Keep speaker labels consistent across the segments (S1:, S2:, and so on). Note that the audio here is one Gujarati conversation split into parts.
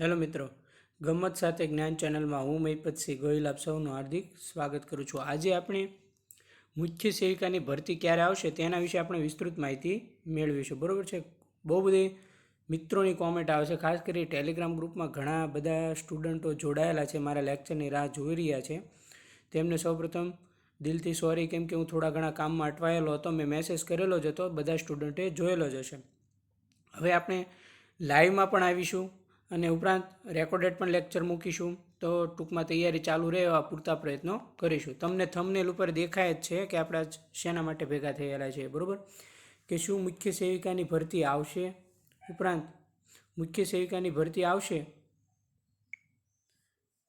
S1: હેલો મિત્રો ગમત સાથે જ્ઞાન ચેનલમાં હું મહિપતસિંહ ગોહિલ આપ સૌનું હાર્દિક સ્વાગત કરું છું. આજે આપણે મુખ્ય સેવિકાની ભરતી ક્યારે આવશે તેના વિશે આપણે વિસ્તૃત માહિતી મેળવીશું. બરાબર છે? બહુ બધી મિત્રોની કોમેન્ટ આવે છે. ખાસ કરી ટેલિગ્રામ ગ્રુપમાં ઘણા બધા સ્ટુડન્ટો જોડાયેલા છે, મારા લેક્ચરની રાહ જોઈ રહ્યા છે. તેમને સૌપ્રથમ દિલથી સોરી કેમ કે હું થોડા ઘણા કામમાં અટવાયેલો હતો, મેં મેસેજ કરેલો જ હતો, બધા સ્ટુડન્ટે જોયેલો જ હશે. હવે આપણે લાઈવમાં પણ આવીશું. અને ઉપરાંત રેકોર્ડેડ પણ લેક્ચર મૂકીશું. તો ટૂંકમાં તૈયારી ચાલુ રહે એવા પૂરતા પ્રયત્નો કરીશું. તમને થમનેલ ઉપર દેખાય જ છે કે આપણા શેના માટે ભેગા થયેલા છે, બરાબર? કે શું મુખ્ય સેવિકાની ભરતી આવશે? ઉપરાંત, મુખ્ય સેવિકાની ભરતી આવશે?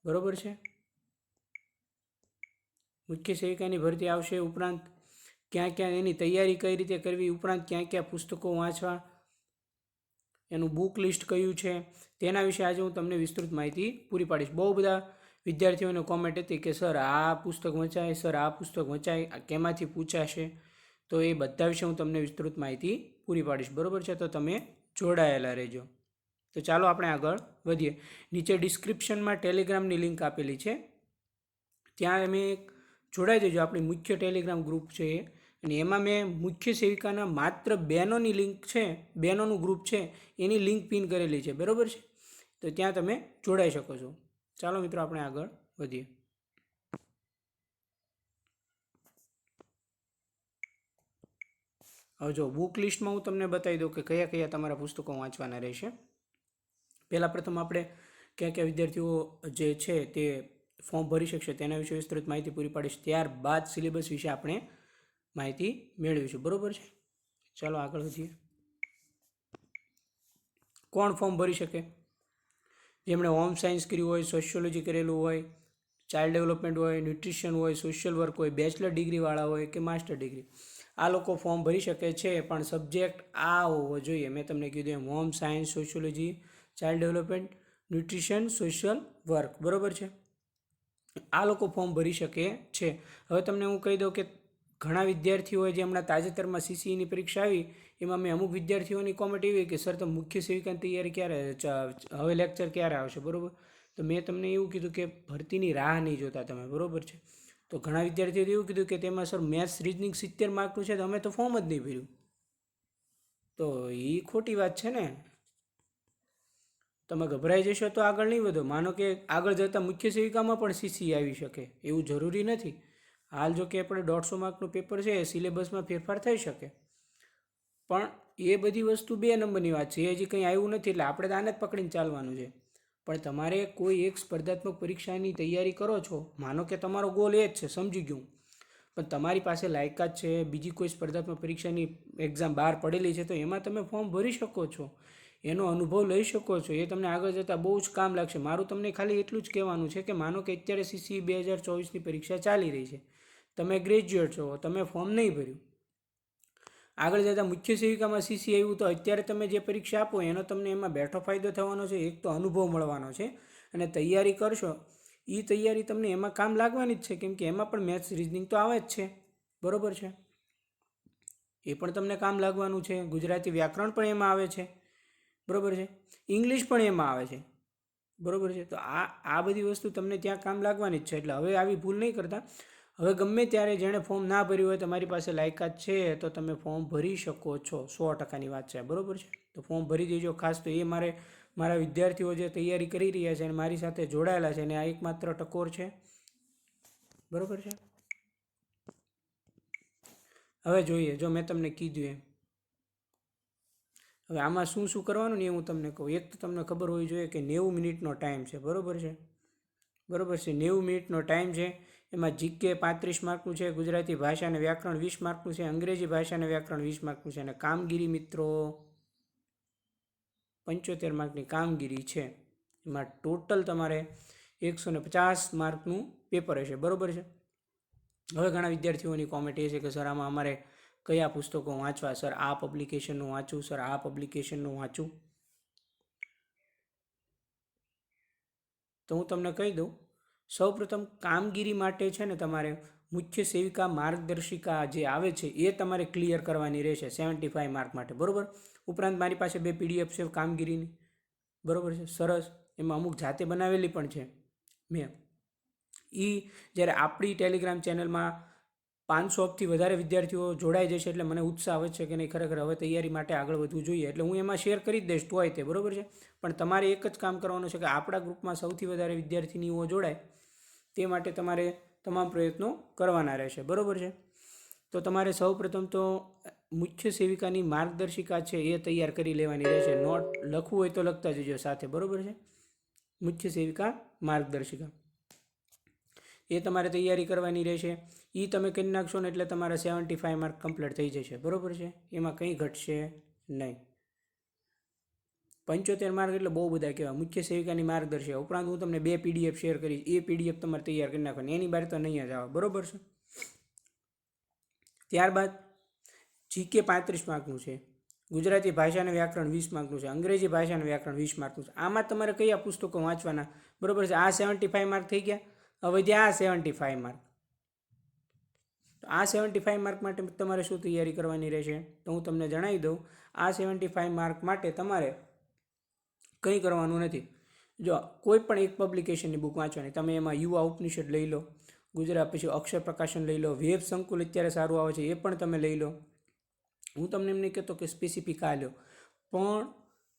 S1: બરાબર છે? મુખ્ય સેવિકાની ભરતી આવશે ઉપરાંત ક્યાં ક્યાં એની તૈયારી કઈ રીતે કરવી? ઉપરાંત ક્યાં ક્યાં પુસ્તકો વાંચવા? એનું બુક લિસ્ટ કયું છે, તેના વિશે આજે હું તમને વિસ્તૃત માહિતી પૂરી પાડીશ. બહુ બધા વિદ્યાર્થીઓને કોમેન્ટ હતી કે, સર, આ પુસ્તક વંચાય, સર, આ પુસ્તક વંચાય કેમાંથી પૂછાશે? તો એ બધા વિશે હું તમને વિસ્તૃત માહિતી પૂરી પાડીશ. બરાબર છે? તો તમે જોડાયેલા રહેજો. તો ચાલો આપણે આગળ વધીએ. નીચે ડિસ્ક્રિપ્શનમાં ટેલિગ્રામની લિંક આપેલી છે. ત્યાં તમે જોડાઈ દેજો આપણી મુખ્ય ટેલિગ્રામ ગ્રુપ છે એ. અને એમાં મેં મુખ્ય સેવિકાના માત્ર બહેનોની લિંક છે, બહેનોનું ગ્રુપ છે, એની લિંક પિન કરેલી છે. બરાબર છે? તો ત્યાં તમે જોડાઈ શકો છો. ચાલો મિત્રો, આપણે આગળ વધીએ. હવે જો બુક લિસ્ટમાં હું તમને બતાવી દઉં કે કયા કયા તમારા પુસ્તકો વાંચવાના રહેશે. પહેલાં પ્રથમ આપણે કયા કયા વિદ્યાર્થીઓ જે છે તે ફોર્મ ભરી શકશે તેના વિશે વિસ્તૃત માહિતી પૂરી પાડીશ. ત્યારબાદ સિલેબસ વિશે આપણે માહિતી મેળવીશું. બરાબર છે? ચાલો આગળ વધીએ. કોણ ફોર્મ ભરી શકે? જેમણે હોમ સાયન્સ કર્યું હોય સોશિયોલોજી કરેલું હોય ચાઇલ્ડ ડેવલપમેન્ટ હોય ન્યુટ્રિશન હોય સોશિયલ વર્ક હોય બેચલર ડિગ્રીવાળા હોય કે માસ્ટર ડિગ્રી આ લોકો ફોર્મ ભરી શકે છે, પણ સબ્જેક્ટ આ હોવો જોઈએ. મેં તમને કીધું એમ home science sociology child development nutrition social work બરાબર છે? આ લોકો ફોર્મ ભરી શકે છે. હવે તમને હું કહી દઉં કે ઘણા વિદ્યાર્થીઓએ જે હમણાં તાજેતરમાં સીસીઈની પરીક્ષા આવી, એમાં મેં અમુક વિદ્યાર્થીઓની કોમેન્ટ એવી કે, સર, તો મુખ્ય સેવિકાની તૈયારી ક્યારે હવે લેક્ચર ક્યારે આવશે? બરાબર? તો મેં તમને એવું કીધું કે, ભરતીની રાહ નહીં જોતા તમે. બરાબર છે? તો ઘણા વિદ્યાર્થીઓએ એવું કીધું કે, તેમાં, સર મેથ્સ રીઝનિંગ સિત્તેર માર્કનું છે, તો અમે તો ફોર્મ જ નહીં ભર્યું. તો એ ખોટી વાત છે ને? તમે ગભરાઈ જશો તો આગળ નહીં વધો. માનો કે આગળ જતાં મુખ્ય સેવિકામાં પણ સીસી આવી શકે. એવું જરૂરી નથી. હાલ જો કે આપણે દોઢસો માર્કનું પેપર છે સિલેબસમાં ફેરફાર થઈ શકે. પણ એ બધી વસ્તુ બે નંબરની વાત છે, એ હજી કંઈ આવ્યું નથી, એટલે આપણે આને જ પકડીને ચાલવાનું છે. પણ તમારે કોઈ એક સ્પર્ધાત્મક પરીક્ષાની તૈયારી કરો છો, માનો કે તમારો ગોલ એ જ છે, સમજી ગયું. પણ તમારી પાસે લાયકાત છે, બીજી કોઈ સ્પર્ધાત્મક પરીક્ષાની એક્ઝામ બહાર પડેલી છે, તો એમાં તમે ફોર્મ ભરી શકો છો. એનો અનુભવ લઈ શકો છો, એ તમને આગળ જતાં બહુ જ કામ લાગશે. મારું તમને ખાલી એટલું જ કહેવાનું છે કે માનો કે અત્યારે સીસી બે હજાર ચોવીસની પરીક્ષા ચાલી રહી છે. તમે ગ્રેજ્યુએટ છો, તમે ફોર્મ નહીં ભર્યું. આગળ જતાં મુખ્ય સેવિકામાં સીસી આવ્યું તો અત્યારે તમે જે પરીક્ષા આપો એનો તમને એમાં બેઠો ફાયદો થવાનો છે, એક તો અનુભવ મળવાનો છે અને તૈયારી કરશો એ તૈયારી તમને એમાં કામ લાગવાની જ છે, કેમ કે એમાં પણ મેથ્સ રિઝનિંગ તો આવે જ છે, બરોબર છે? એ પણ તમને કામ લાગવાનું છે, ગુજરાતી વ્યાકરણ પણ એમાં આવે છે, બરોબર છે? ઇંગ્લિશ પણ એમાં આવે છે, બરોબર છે? તો આ આ બધી વસ્તુ તમને ત્યાં કામ લાગવાની જ છે, એટલે હવે આવી ભૂલ નહીં કરતા. હવે ગમે ત્યારે જેણે ફોર્મ ના ભર્યું હોય, તમારી પાસે લાયકાત છે, તો તમે ફોર્મ ભરી શકો છો. સો ટકાની વાત છે. બરોબર છે? તો ફોર્મ ભરી દેજો. ખાસ તો એ મારે, મારા વિદ્યાર્થીઓ જે તૈયારી કરી રહ્યા છે અને મારી સાથે જોડાયેલા છે, અને આ એકમાત્ર ટકોર છે. બરાબર છે? હવે જોઈએ. જો મેં તમને કીધું એમ. હવે આમાં શું શું કરવાનું ને એ હું તમને કહું. એક તો તમને ખબર હોવી જોઈએ કે નેવું મિનિટનો ટાઈમ છે. બરોબર છે? બરાબર છે. નેવું મિનિટનો ટાઈમ છે. એમાં જીકે પાંત્રીસ માર્કનું છે, ગુજરાતી ભાષા અને વ્યાકરણ વીસ માર્કનું છે, અંગ્રેજી ભાષા અને વ્યાકરણ વીસ માર્કનું છે અને કામગીરી મિત્રો પંચોતેર માર્કની કામગીરી છે. એમાં ટોટલ તમારે એકસો ને પચાસ માર્કનું પેપર હશે, બરોબર છે? હવે ઘણા વિદ્યાર્થીઓની કોમેન્ટ એ છે કે, સર, આમાં અમારે કયા પુસ્તકો વાંચવા? સર, આ પબ્લિકેશનનું વાંચું? સર, આ પબ્લિકેશનનું વાંચું? તો હું તમને કહી દઉં સૌપ્રથમ કામગીરી માટે છે ને તમારે મુખ્ય સેવિકા માર્ગદર્શિકા જે આવે છે એ તમારે ક્લિયર કરવાની રહેશે સેવન્ટી ફાઇવ માર્ક માટે, બરાબર? ઉપરાંત મારી પાસે બે પીડીએફ છે કામગીરીની, બરાબર છે? સરસ. એમાં અમુક જાતે બનાવેલી પણ છે. મેં. એ જ્યારે આપણી ટેલિગ્રામ ચેનલમાં પાંચસોથી વધારે વિદ્યાર્થીઓ જોડાઈ જશે એટલે મને ઉત્સાહ આવે છે કે નહીં, ખરેખર હવે તૈયારી માટે આગળ વધવું જોઈએ એટલે હું એમાં શેર કરી જ દઈશ હોય તે, બરાબર છે? પણ તમારે એક જ કામ કરવાનું છે કે આપણા ગ્રુપમાં સૌથી વધારે વિદ્યાર્થીનીઓ જોડાય તે માટે તમારે તમામ પ્રયત્નો કરવાના રહેશે. બરાબર છે? તો તમારે સૌપ્રથમ તો મુખ્ય સેવિકાની માર્ગદર્શિકા છે એ તૈયાર કરી લેવાની રહેશે. નોટ લખવું હોય તો લખતા જજો સાથે. બરાબર છે? મુખ્ય સેવિકા માર્ગદર્શિકા. એ તમારે તૈયારી કરવાની રહેશે. એ તમે કરી નાખશો ને એટલે તમારા સેવન્ટી ફાઇવ માર્ક કમ્પ્લીટ થઈ જશે. બરાબર છે? એમાં કંઈ ઘટશે નહીં. પંચોતેર માર્ક એટલે બહુ બધા કહેવાય. મુખ્ય સેવિકાની માર્ગદર્શિકા ઉપરાંત હું તમને બે પીડીએફ શેર કરીશ. એ પીડીએફ તમારે તૈયાર કરી નાખવાની. એની બહાર તો નહીં જ આવે. બરાબર છે? ત્યારબાદ જીકે પાંત્રીસ માર્કનું છે. ગુજરાતી ભાષા અને વ્યાકરણ વીસ માર્કનું છે. અંગ્રેજી ભાષા અને વ્યાકરણ વીસ માર્કનું છે. આમાં તમારે કયા પુસ્તકો વાંચવાના? બરાબર છે. આ સેવન્ટી ફાઇવ માર્ક થઈ ગયા. હવે ત્યાં આ સેવન્ટી ફાઇવ માર્ક. તો આ સેવન્ટી ફાઇવ માર્ક માટે તમારે શું તૈયારી કરવાની રહેશે? તો હું તમને જણાવી દઉં. આ સેવન્ટી ફાઇવ માર્ક માટે તમારે કંઈ કરવાનું નથી. જો કોઈ પણ એક પબ્લિકેશનની બુક વાંચવાની, તમે એમાં યુવા ઉપનિષદ લઈ લો, ગુજરાત પછી અક્ષર પ્રકાશન લઈ લો, વેબ સંકુલ અત્યારે સારું આવે છે એ પણ તમે લઈ લો. હું તમને એમ નહીં કહેતો કે સ્પેસિફિક આ લો, પણ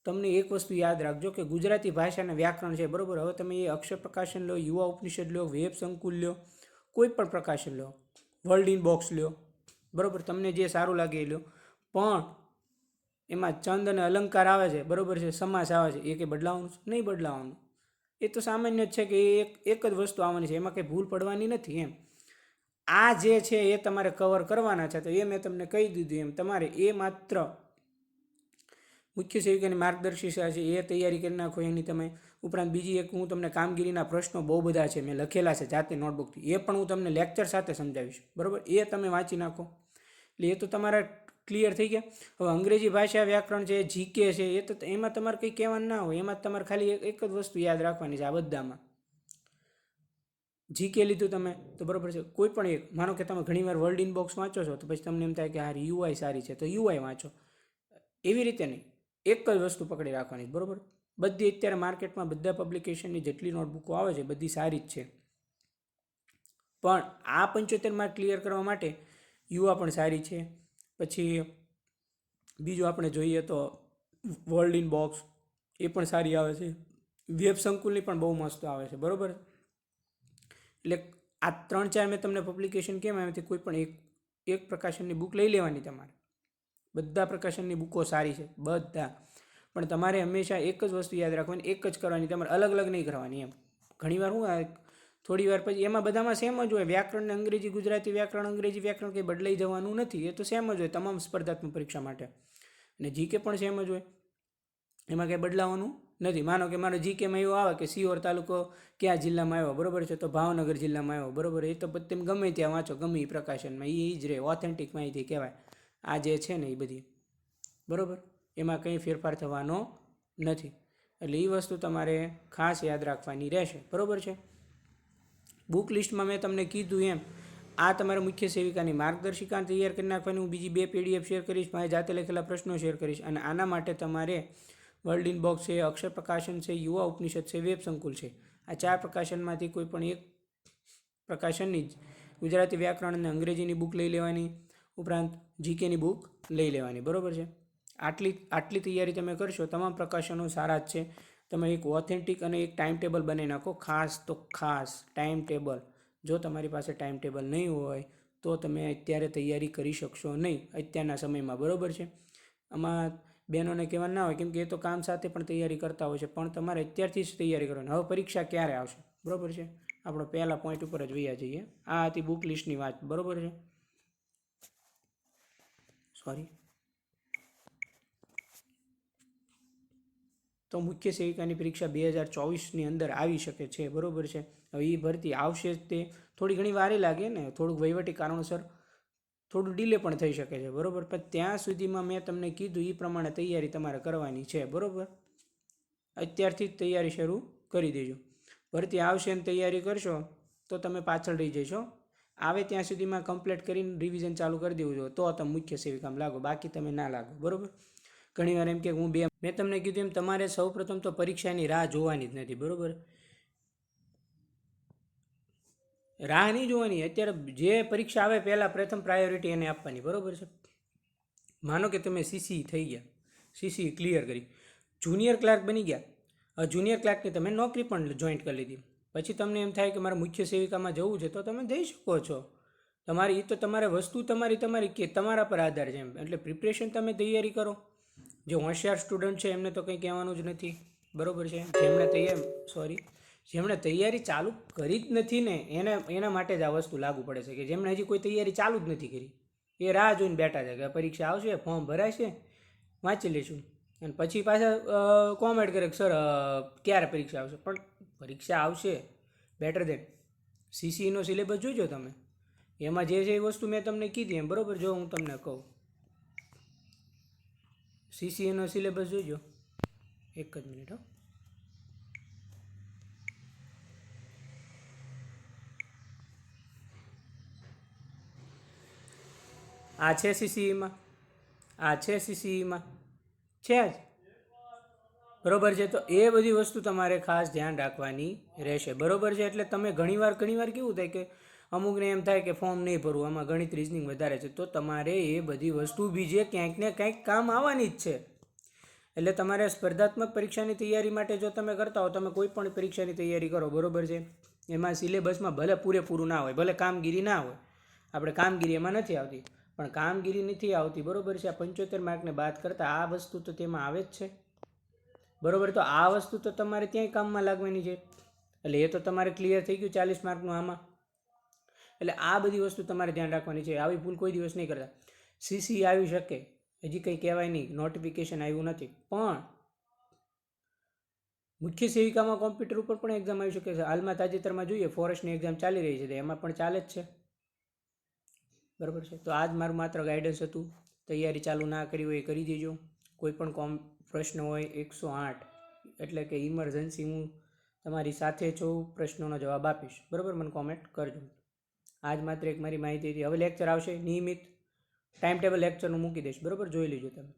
S1: તમને એક વસ્તુ યાદ રાખજો કે ગુજરાતી ભાષાના વ્યાકરણ છે, બરાબર? હવે તમે એ અક્ષર પ્રકાશન લો, યુવા ઉપનિષદ લો, વેબ સંકુલ લો, કોઈ પણ પ્રકાશન લો વર્લ્ડ ઇન બોક્સ લો, બરાબર? તમને જે સારું લાગે એ લો. પણ એમાં ચંદ અને અલંકાર આવે છે, બરાબર છે, સમાસ આવે છે, એ કંઈ બદલાવાનું છે? નહીં બદલાવાનું. એ તો સામાન્ય જ છે કે એ એક એક જ વસ્તુ આવવાની છે, એમાં કંઈ ભૂલ પડવાની નથી એમ. આ જે છે એ તમારે કવર કરવાના છે, તો એ મેં તમને કહી દીધું એમ. તમારે એ માત્ર મુખ્ય સેવિકાની માર્ગદર્શિકા છે, એ તૈયારી કરી નાખો, એની તમે ઉપરાંત બીજી એક હું તમને કામગીરીના પ્રશ્નો બહુ બધા છે, મેં લખેલા છે, જાતે નોટબુકથી એ પણ હું તમને લેક્ચર સાથે સમજાવીશ, બરાબર? એ તમે વાંચી નાખો. એટલે એ તો તમારા ક્લિયર થઈ ગયા. હવે અંગ્રેજી ભાષા વ્યાકરણ છે જીકે છે, એ તો એમાં તમારે કંઈ કહેવાનું ના હોય. એમાં તમારે ખાલી એક જ વસ્તુ યાદ રાખવાની છે આ બધામાં. જીકે લીધું તમે, તો બરાબર છે. કોઈ પણ એક, માનો કે તમે ઘણીવાર વર્લ્ડ ઇન બોક્સ વાંચો છો, તો પછી તમને એમ થાય કે હા યુઆઈ સારી છે, તો યુઆઈ વાંચો. એવી રીતે નહીં. એક જ વસ્તુ પકડી રાખવાની બરાબર? બધી અત્યારે માર્કેટમાં બધા પબ્લિકેશનની જેટલી નોટબુકો આવે છે, બધી સારી જ છે. પણ આ પંચોતેર માર્ક ક્લિયર કરવા માટે યુવા પણ સારી છે. પછી બીજું આપણે જોઈએ તો વર્લ્ડ ઇન બોક્સ એ પણ સારી આવે છે. વેબ સંકુલની પણ બહુ મસ્ત આવે છે, બરાબર? એટલે આ ત્રણ ચાર મેં તમને પબ્લિકેશન કેમ આવ્યાથી કોઈ પણ એક એક પ્રકાશનની બુક લઈ લેવાની તમારે. બધા પ્રકાશનની બુકો સારી છે, બધા. પણ તમારે હંમેશા એક જ વસ્તુ યાદ રાખવાની, એક જ કરવાની, તમારે અલગ અલગ નહીં કરવાની એમ. ઘણીવાર હું થોડી વાર પછી, એમાં બધામાં સેમ જ હોય. વ્યાકરણ અંગ્રેજી, ગુજરાતી વ્યાકરણ, અંગ્રેજી વ્યાકરણ કંઈ બદલાઈ જવાનું નથી. એ તો સેમ જ હોય તમામ સ્પર્ધાત્મક પરીક્ષા માટે. અને જીકે પણ સેમ જ હોય. એમાં કંઈ બદલાવાનું નથી. માનો કે મારો જીકેમાં એવું આવે કે સિયોર તાલુકો કયા જિલ્લામાં આવ્યો? બરોબર છે? તો ભાવનગર જિલ્લામાં આવ્યો. બરોબર? એ તો તમે ગમે ત્યાં વાંચો, ગમે એ પ્રકાશનમાં. એ જ રહે. ઓથેન્ટિક માહિતી કહેવાય. આ જે છે ને એ બધી. બરાબર? એમાં કંઈ ફેરફાર થવાનો નથી. એટલે એ વસ્તુ તમારે ખાસ યાદ રાખવાની રહેશે. બરાબર છે? બુક લિસ્ટમાં મેં તમને કીધું એમ, આ તમારા મુખ્ય સેવિકાની માર્ગદર્શિકા તૈયાર કરી નાખવાની. હું બીજી બે પીડીએફ શેર કરીશ, મારે જાતે લખેલા પ્રશ્નો શેર કરીશ અને આના માટે તમારે વર્લ્ડ ઇન બોક્સ છે, અક્ષર પ્રકાશન છે, યુવા ઉપનિષદ છે, વેબ સંકુલ છે. આ ચાર પ્રકાશનમાંથી કોઈ પણ એક પ્રકાશનની જ ગુજરાતી વ્યાકરણ અને અંગ્રેજીની બુક લઈ લેવાની, ઉપરાંત જીકેની બુક લઈ લેવાની. બરાબર છે? આટલી આટલી તૈયારી તમે કરશો, તમામ પ્રકાશનો સારા જ છે. તમે એક ઓથેન્ટિક અને એક ટાઈમ ટેબલ બનાવી નાખો. ખાસ તો ખાસ ટાઈમ ટેબલ જો તમારી પાસે ટાઈમ ટેબલ નહીં હોય, તો તમે અત્યારે તૈયારી કરી શકશો નહીં અત્યારના સમયમાં. બરાબર છે? આમાં બહેનોને કહેવાનું ના હોય, કેમ કે એ તો કામ સાથે પણ તૈયારી કરતા હોય છે, પણ તમારે અત્યારથી જ તૈયારી કરવાની. હવે પરીક્ષા ક્યારે આવશે? બરાબર છે? આપણો પહેલા પોઈન્ટ ઉપર જ વૈયા જઈએ. આ હતી બુક લિસ્ટની વાત. બરાબર છે? સોરી તો મુખ્ય સેવિકાની પરીક્ષા બે હજાર ચોવીસની અંદર આવી શકે છે. બરાબર છે? હવે એ ભરતી આવશે તે. થોડી ઘણી વારે લાગે ને, થોડુંક વહીવટી કારણોસર થોડું ડીલે પણ થઈ શકે છે. બરાબર? પણ ત્યાં સુધીમાં મેં તમને કીધું એ પ્રમાણે તૈયારી તમારે કરવાની છે. બરાબર? અત્યારથી જ તૈયારી શરૂ કરી દેજો. ભરતી આવશે ને તૈયારી કરશો, તો તમે પાછળ રહી જશો. આવે ત્યાં સુધીમાં કમ્પ્લીટ કરીને રિવિઝન ચાલુ કરી દેવું જોઈએ. તો તમે મુખ્ય સેવિકામાં લાગો, બાકી તમે ના લાગો. બરાબર? ઘણીવાર એમ કે હું બે મેં તમને કીધું એમ, તમારે સૌપ્રથમ તો પરીક્ષાની રાહ જોવાની જ નથી, બરાબર? રાહ નહીં જોવાની. અત્યારે જે પરીક્ષા આવે પહેલાં પ્રથમ પ્રાયોરિટી એને આપવાની, બરાબર છે? માનો કે તમે સીસી થઈ ગયા સીસી ક્લિયર કરી. જુનિયર ક્લાર્ક બની ગયા. જુનિયર ક્લાર્કની તમે નોકરી પણ જોઈન્ટ કરી લીધી. પછી તમને એમ થાય કે મારે મુખ્ય સેવિકામાં જવું છે, તો તમે જઈ શકો છો. તમારી એ તો તમારે વસ્તુ તમારી તમારી કે તમારા પર આધાર છે એમ. એટલે પ્રિપરેશન તમે તૈયારી કરો. જે હોશિયાર સ્ટુડન્ટ છે, એમને તો કંઈ કહેવાનું જ નથી. બરોબર છે? જેમણે તૈયાર સોરી જેમણે તૈયારી ચાલુ કરી જ નથી ને, એને, એના માટે જ આ વસ્તુ લાગુ પડે છે કે જેમણે હજી કોઈ તૈયારી ચાલુ જ નથી કરી. એ રાહ જોઈને બેઠા છે કે પરીક્ષા આવશે ફોર્મ ભરાશે વાંચી લઈશું. અને પછી પાછા કોમેન્ટ કરે કે સર ક્યારે પરીક્ષા આવશે? પણ પરીક્ષા આવશે બેટર દેન સીસીનો સિલેબસ જોજો તમે. એમાં જે જે વસ્તુ મેં તમને કીધી એમ, બરાબર? જો હું તમને કહું. સીસીએનો સિલેબસ જોજો. એક જ મિનિટ હો. આ છે સીસીઈમાં આ છે સીસીઈમાં છે જ? બરોબર છે, તો એ બધી વસ્તુ તમારે ખાસ ધ્યાન રાખવાની રહેશે. બરોબર છે, એટલે તમે ઘણીવાર ઘણીવાર કેવું થાય કે અમુકને એમ થાય કે ફોર્મ નહીં ભરવું આમાં ગણિત રિઝનિંગ વધારે છે. તો તમારે એ બધી વસ્તુ બીજે ક્યાંક ને ક્યાંક કામ આવવાની જ છે. એટલે તમારે સ્પર્ધાત્મક પરીક્ષાની તૈયારી માટે જો તમે કરતા હો, તમે કોઈ પણ પરીક્ષાની તૈયારી કરો, બરોબર છે? એમાં સિલેબસમાં ભલે પૂરેપૂરું ના હોય, ભલે કામગીરી ના હોય. આપણે કામગીરી એમાં નથી આવતી. પણ કામગીરી નથી આવતી, બરોબર છે? આ પંચોતેર માર્કને બાદ કરતાં આ વસ્તુ તો તેમાં આવે જ છે. બરોબર? તો આ વસ્તુ તો તમારે ત્યાંય કામમાં લાગવાની છે. એટલે એ તો તમારે ક્લિયર થઈ ગયું ચાલીસ માર્કનું આમાં. એટલે આ બધી વસ્તુ તમારે ધ્યાન રાખવાની છે. આવી ભૂલ કોઈ દિવસ નહીં કરતા. સીસી આવી શકે. હજી કંઈ કહેવાય નહીં. નોટિફિકેશન આવ્યું નથી. પણ મુખ્ય સેવિકામાં કોમ્પ્યુટર ઉપર પણ એક્ઝામ આવી શકે છે. હાલમાં તાજેતરમાં જોઈએ, ફોરેસ્ટની એક્ઝામ ચાલી રહી છે. એમાં પણ ચાલે જ છે. બરાબર છે? તો આ જ મારું માત્ર ગાઈડન્સ હતું. તૈયારી ચાલુ ના કરી હોય એ કરી દેજો. કોઈ પણ કોમ પ્રશ્ન હોય, એકસો આઠ. એટલે કે ઇમરજન્સી હું તમારી સાથે છું પ્રશ્નોનો જવાબ આપીશ. બરાબર? મને કોમેન્ટ કરજો. આજ માત્ર એક મારી માહિતી હતી. હવે લેક્ચર આવશે. નિયમિત ટાઈમ ટેબલ લેક્ચરનું મૂકી દઈશ. બરાબર? જોઈ લેજો તમે.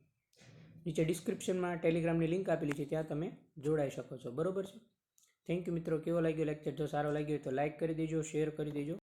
S1: નીચે ડિસ્ક્રિપ્શનમાં ટેલિગ્રામની લિંક આપેલી છે. ત્યાં તમે જોડાઈ શકો છો. બરાબર છે? થેન્ક યુ મિત્રો. કેવો લાગ્યો લેક્ચર જો સારો લાગ્યો હોય તો લાઇક કરી દેજો શેર કરી દેજો.